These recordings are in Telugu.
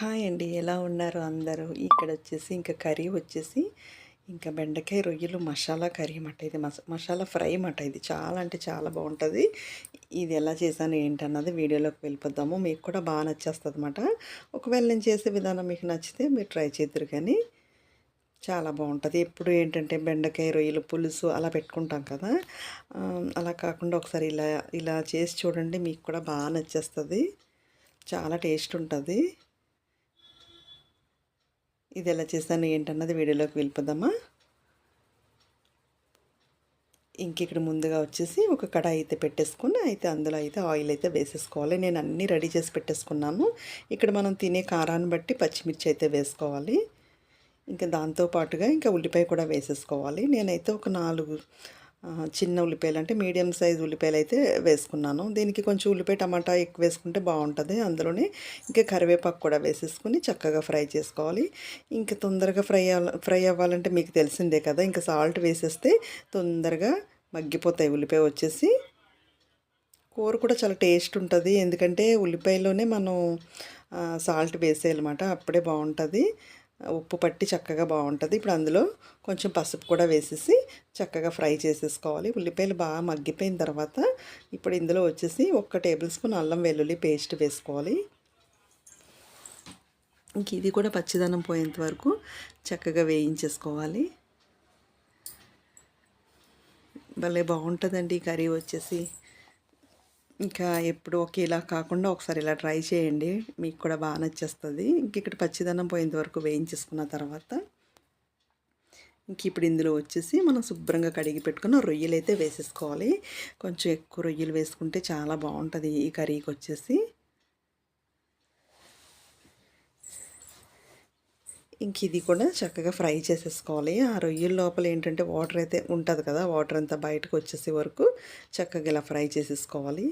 హాయ్ అండి. ఎలా ఉన్నారు అందరూ? ఇక్కడ వచ్చేసి ఇంకా కర్రీ వచ్చేసి ఇంకా బెండకాయ రొయ్యలు మసాలా కర్రీ మాట. ఇది మసాలా ఫ్రై మాట ఇది. చాలా అంటే చాలా బాగుంటుంది. ఇది ఎలా చేశాను ఏంటన్నది వీడియోలోకి వెళ్ళిపోద్దాము మీకు కూడా బాగా నచ్చేస్తుంది అనమాట ఒకవేళ నేను చేసే విధానం మీకు నచ్చితే మీరు ట్రై చేద్దరు కానీ చాలా బాగుంటుంది. ఎప్పుడు ఏంటంటే బెండకాయ రొయ్యలు పులుసు అలా పెట్టుకుంటాం కదా. అలా కాకుండా ఒకసారి ఇలా ఇలా చేసి చూడండి. మీకు కూడా బాగా నచ్చేస్తుంది. చాలా టేస్ట్ ఉంటుంది. ఇది ఎలా చేశాను ఏంటన్నది వీడియోలోకి వెళ్ళిపోదామా? ఇంక ఇక్కడ ముందుగా వచ్చేసి ఒక కడాయి అయితే పెట్టేసుకుని అయితే అందులో అయితే ఆయిల్ అయితే వేసేసుకోవాలి. నేను అన్నీ రెడీ చేసి పెట్టేసుకున్నాను. ఇక్కడ మనం తినే కారాన్ని బట్టి పచ్చిమిర్చి అయితే వేసుకోవాలి. ఇంకా దాంతో పాటుగా ఇంకా ఉల్లిపాయ కూడా వేసేసుకోవాలి. నేనైతే ఒక నాలుగు చిన్న ఉల్లిపాయలు అంటే మీడియం సైజ్ ఉల్లిపాయలు అయితే వేసుకున్నాను. దీనికి కొంచెం ఉల్లిపాయ టమాటా ఎక్కువ వేసుకుంటే బాగుంటుంది. అందులోనే ఇంకా కరివేపాకు కూడా వేసేసుకుని చక్కగా ఫ్రై చేసుకోవాలి. ఇంకా తొందరగా ఫ్రై ఫ్రై అవ్వాలంటే మీకు తెలిసిందే కదా ఇంకా సాల్ట్ వేసేస్తే తొందరగా మగ్గిపోతాయి ఉల్లిపాయ వచ్చేసి. కూర కూడా చాలా టేస్ట్ ఉంటుంది. ఎందుకంటే ఉల్లిపాయలోనే మనం సాల్ట్ వేసేయాలన్నమాట. అప్పుడే బాగుంటుంది. ఉప్పు పట్టి చక్కగా బాగుంటుంది. ఇప్పుడు అందులో కొంచెం పసుపు కూడా వేసేసి చక్కగా ఫ్రై చేసేసుకోవాలి. ఉల్లిపాయలు బాగా మగ్గిపోయిన తర్వాత ఇప్పుడు ఇందులో వచ్చేసి ఒక్క టేబుల్ స్పూన్ అల్లం వెల్లుల్లి పేస్ట్ వేసుకోవాలి. ఇంక ఇది కూడా పచ్చిదనం పోయేంత వరకు చక్కగా వేయించేసుకోవాలి. భలే బాగుంటుందండి ఈ కర్రీ వచ్చేసి. ఇంకా ఎప్పుడు ఒకేలా కాకుండా ఒకసారి ఇలా ట్రై చేయండి. మీకు కూడా బాగా నచ్చేస్తుంది. ఇంక ఇక్కడ పచ్చిదనం పోయేంత వరకు వేయించేసుకున్న తర్వాత ఇంక ఇప్పుడు ఇందులో వచ్చేసి మనం శుభ్రంగా కడిగి పెట్టుకున్న రొయ్యలు అయితే వేసేసుకోవాలి. కొంచెం ఎక్కువ రొయ్యలు వేసుకుంటే చాలా బాగుంటుంది ఈ కర్రీకి వచ్చేసి. ఇంక ఇది కూడా చక్కగా ఫ్రై చేసేసుకోవాలి. ఆ రొయ్యల లోపల ఏంటంటే వాటర్ అయితే ఉంటుంది కదా వాటర్ అంతా బయటకు వచ్చేసే వరకు చక్కగా ఇలా ఫ్రై చేసేసుకోవాలి.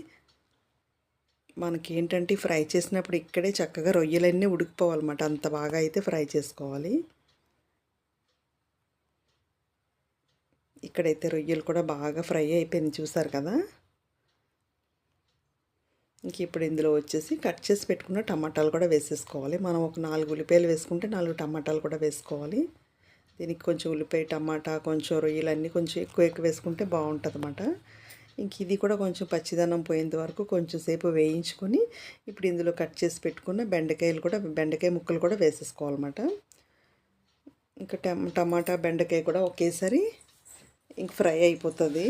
మనకి ఏంటంటే ఫ్రై చేసినప్పుడు ఇక్కడే చక్కగా రొయ్యలన్నీ ఉడికిపోవాలన్నమాట. అంత బాగా అయితే ఫ్రై చేసుకోవాలి. ఇక్కడైతే రొయ్యలు కూడా బాగా ఫ్రై అయిపోయింది చూసారు కదా? ఇంక ఇప్పుడు ఇందులో వచ్చేసి కట్ చేసి పెట్టుకున్న టమాటాలు కూడా వేసేసుకోవాలి. మనం ఒక నాలుగు ఉల్లిపాయలు వేసుకుంటే నాలుగు టమాటాలు కూడా వేసుకోవాలి. దీనికి కొంచెం ఉల్లిపాయ టమాటా కొంచెం రొయ్యలు అన్నీ కొంచెం ఎక్కువ ఎక్కువ వేసుకుంటే బాగుంటుంది అన్నమాట ఇంక ఇది కూడా కొంచెం పచ్చిదనం పోయేంత వరకు కొంచెం సేపు వేయించుకొని ఇప్పుడు ఇందులో కట్ చేసి పెట్టుకున్న బెండకాయలు కూడా బెండకాయ ముక్కలు కూడా వేసేసుకోవాలన్నమాట. ఇంకా టమ టమాటా బెండకాయ కూడా ఒకేసారి ఇంక ఫ్రై అయిపోతుంది.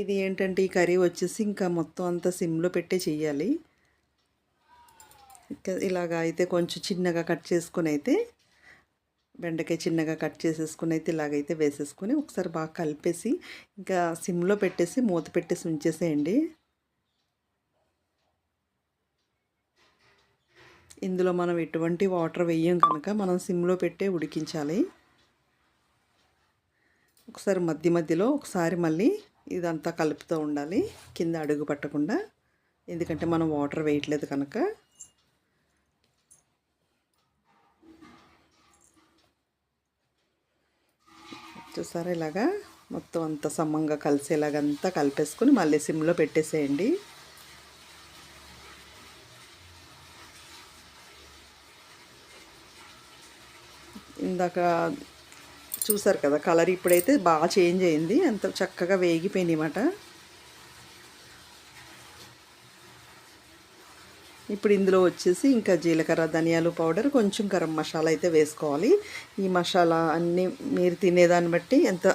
ఇది ఏంటంటే ఈ కర్రీ వచ్చేసి ఇంకా మొత్తం అంతా సిమ్లో పెట్టే చెయ్యాలి. ఇంకా ఇలాగా అయితే కొంచెం చిన్నగా కట్ చేసుకుని అయితే బెండకాయ చిన్నగా కట్ చేసేసుకుని అయితే ఇలాగైతే వేసేసుకొని ఒకసారి బాగా కలిపేసి ఇంకా సిమ్లో పెట్టేసి మూత పెట్టేసి ఉంచేసేయండి. ఇందులో మనం ఎటువంటి వాటర్ వేయం కనుక మనం సిమ్లో పెట్టే ఉడికించాలి. ఒకసారి మధ్య మధ్యలో ఒకసారి మళ్ళీ ఇదంతా కలుపుతూ ఉండాలి కింద అడుగు పట్టకుండా. ఎందుకంటే మనం వాటర్ వేయట్లేదు కనుక. చూసారా ఇలాగా? మొత్తం అంత సమంగా కలిసేలాగంతా కలిపేసుకొని మళ్ళీ సిమ్లో పెట్టేసేయండి. ఇందాక చూసారు కదా కలర్ ఇప్పుడైతే బాగా చేంజ్ అయింది. అంత చక్కగా వేగిపోయింది అన్నమాట. ఇప్పుడు ఇందులో వచ్చేసి ఇంకా జీలకర్ర ధనియాలు పౌడర్ కొంచెం గరం మసాలా అయితే వేసుకోవాలి. ఈ మసాలా అన్నీ మీరు తినేదాన్ని బట్టి ఎంత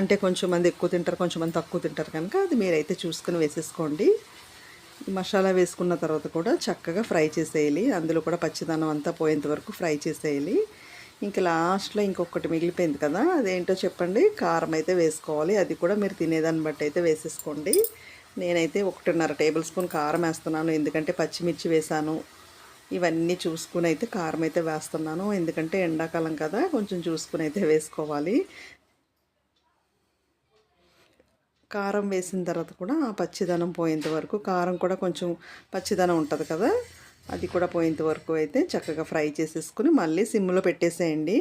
అంటే కొంచెం మంది ఎక్కువ తింటారు కొంచెం మంది తక్కువ తింటారు కనుక అది మీరైతే చూసుకుని వేసేసుకోండి. ఈ మసాలా వేసుకున్న తర్వాత కూడా చక్కగా ఫ్రై చేసేయాలి. అందులో కూడా పచ్చిదనం అంతా పోయేంత వరకు ఫ్రై చేసేయాలి. ఇంకా లాస్ట్లో ఇంకొకటి మిగిలిపోయింది కదా అదేంటో చెప్పండి. కారం అయితే వేసుకోవాలి. అది కూడా మీరు తినేదాన్ని బట్టి అయితే వేసేసుకోండి. నేనైతే ఒకటిన్నర టేబుల్ స్పూన్ కారం వేస్తున్నాను. ఎందుకంటే పచ్చిమిర్చి వేసాను. ఇవన్నీ చూసుకుని అయితే కారం అయితే వేస్తున్నాను. ఎందుకంటే ఎండాకాలం కదా కొంచెం చూసుకుని అయితే వేసుకోవాలి. కారం వేసిన తర్వాత కూడా ఆ పచ్చిదనం పోయేంత వరకు కారం కూడా కొంచెం పచ్చిదనం ఉంటుంది కదా అది కూడా పోయేంత వరకు అయితే చక్కగా ఫ్రై చేసేసుకుని మళ్ళీ సిమ్లో పెట్టేసేయండి.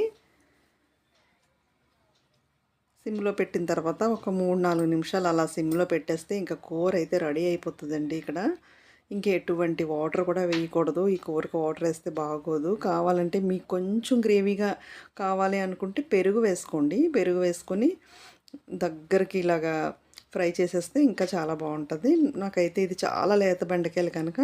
సిమ్లో పెట్టిన తర్వాత ఒక మూడు నాలుగు నిమిషాలు అలా సిమ్లో పెట్టేస్తే ఇంకా కూర అయితే రెడీ అయిపోతుందండి ఇక్కడ. ఇంకా ఎటువంటి వాటర్ కూడా వేయకూడదు. ఈ కూరకు వాటర్ వేస్తే బాగోదు. కావాలంటే మీకు కొంచెం గ్రేవీగా కావాలి అనుకుంటే పెరుగు వేసుకోండి. పెరుగు వేసుకొని దగ్గరికి ఇలాగా ఫ్రై చేసేస్తే ఇంకా చాలా బాగుంటుంది. నాకైతే ఇది చాలా లేత బెండకాయలు కనుక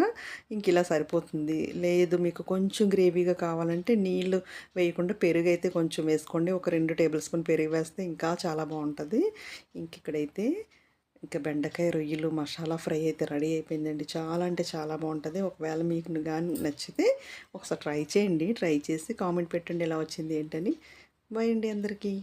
ఇంక ఇలా సరిపోతుంది. లేదు మీకు కొంచెం గ్రేవీగా కావాలంటే నీళ్ళు వేయకుండా పెరుగు అయితే కొంచెం వేసుకోండి. ఒక రెండు టేబుల్ స్పూన్ పెరుగు వేస్తే ఇంకా చాలా బాగుంటుంది. ఇంక ఇక్కడైతే ఇంకా బెండకాయ రొయ్యలు మసాలా ఫ్రై అయితే రెడీ అయిపోయిందండి. చాలా అంటే చాలా బాగుంటుంది. ఒకవేళ మీకు కానీ నచ్చితే ఒకసారి ట్రై చేయండి. ట్రై చేసి కామెంట్ పెట్టండి ఎలా వచ్చింది ఏంటని. బాయ్ అండి అందరికీ.